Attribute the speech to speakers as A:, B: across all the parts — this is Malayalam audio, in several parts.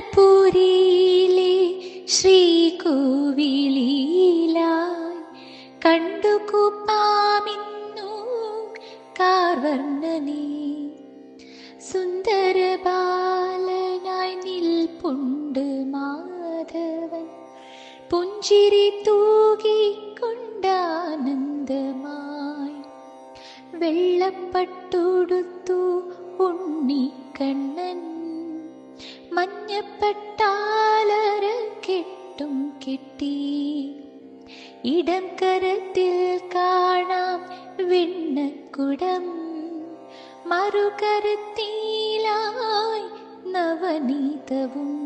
A: മദനപുരിയിലെ ശ്രീകോവിലിലായി കണ്ടുകൂപ്പാമിന്നു കാർവർണ്ണനെ സുന്ദര ബാലനായി നിൽപ്പുണ്ട് മാധവൻ പുഞ്ചിരി തൂകിക്കൊണ്ടാനന്ദമായി വെള്ളപ്പട്ടുടുത്തു ഉണ്ണിക്കണ്ണൻ മഞ്ഞപ്പട്ടാലര കെട്ടും. കെട്ടി ഇടം കരത്തിൽ കാണാം വെണ്ണക്കുടം. മറുകരത്തിലായി നവനീതവും.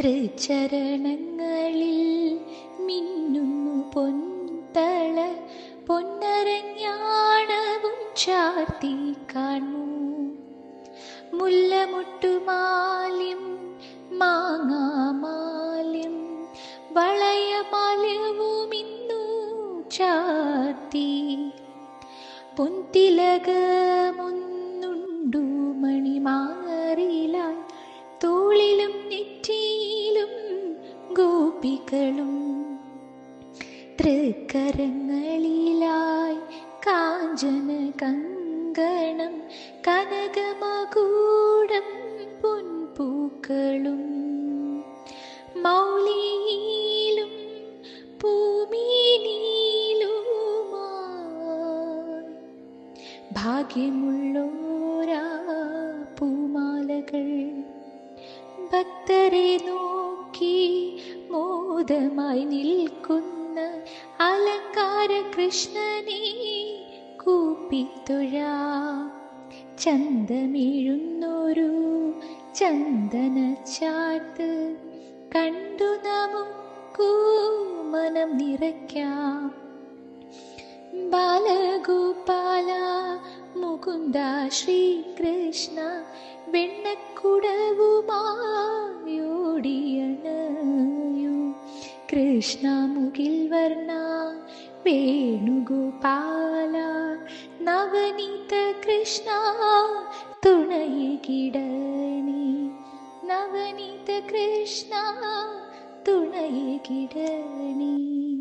A: തൃച്ചരണങ്ങളിൽ മിന്നുന്നു പൊന്തള പൊന്നരഞ്ഞാണവും ചാർത്തി കാണൂ. മുല്ലമുട്ടുമാല്യം മാങ്ങാമാല്യം വളയമാല്യവുമിന്നു ചാത്തി പൊന്തിലകമൊന്നുണ്ടു മണിമാറിലായി. തോളിലും നെറ്റിയിലും ഗോപികളും. തൃക്കരങ്ങളിലായി കാഞ്ചന കങ്കണം കനകമകൂടം പൊൻപൂക്കളും മൗലിയിലും പൂമീനിയിലുമായി ഭാഗ്യമുള്ളോരാ പൂമാലകൾ. ഭക്തരെ നോക്കി മോദമായി നിൽക്കുന്ന അലങ്കാര കൃഷ്ണനെ കൂപ്പിത്തുഴ. ചന്തമീഴുന്നൊരു ചന്ദന ചാർത്ത് കണ്ടു നമുക്കു മനം നിറയ്ക്കാം ബാലഗോപാല മുകുന്ദ ശ്രീകൃഷ്ണ വെണ്ണക്കുടവുമായോടിയണയു കൃഷ്ണ മുകിൽ വർണ്ണ വേണുഗോപാല നവനീത കൃഷ്ണ वनीत कृष्णा तुण किडरणे